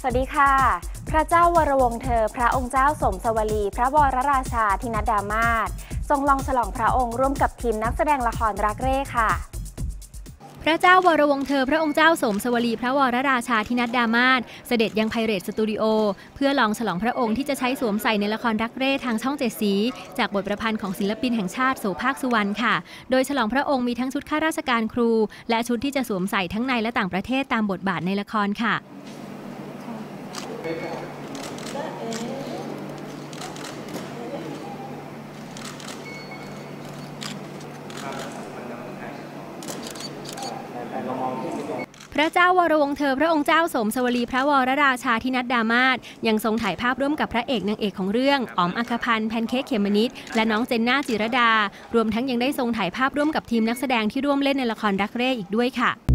สวัสดีค่ะ พระเจ้าวรวงเธอ พระองค์เจ้าสมสวลี พระวรราชาธินัดดามาศทรงลองฉลองพระองค์ร่วมกับทีมนักแสดงละครรักเร่ค่ะ พระเจ้าวรวงเธอ พระองค์เจ้าสมสวลี พระวรราชาธินัดดามาศเสด็จยังไพเรตสตูดิโอ เพื่อลองฉลองพระองค์ที่จะใช้สวมใส่ในละครรักเร่ทางช่องเจ็ดสี จากบทประพันธ์ของศิลปินแห่งชาติโสภาคสุวรรณค่ะ โดยฉลองพระองค์มีทั้งชุดข้าราชการครู และชุดที่จะสวมใส่ทั้งในและต่างประเทศตามบทบาทในละครค่ะ พระเจ้าวรวงเธอพระองค์เจ้าสมสวลีพระวรราชาธินัดดามาศยังทรงถ่ายภาพร่วมกับพระเอกนางเอกของเรื่อง อ๋อมอัคพันธ์แพนเค้กเขมมนิดและน้องเจนน่าจิรดา รวมทั้งยังได้ทรงถ่ายภาพร่วมกับทีมนักแสดงที่ร่วมเล่นในละครรักเร่อีกด้วยค่ะ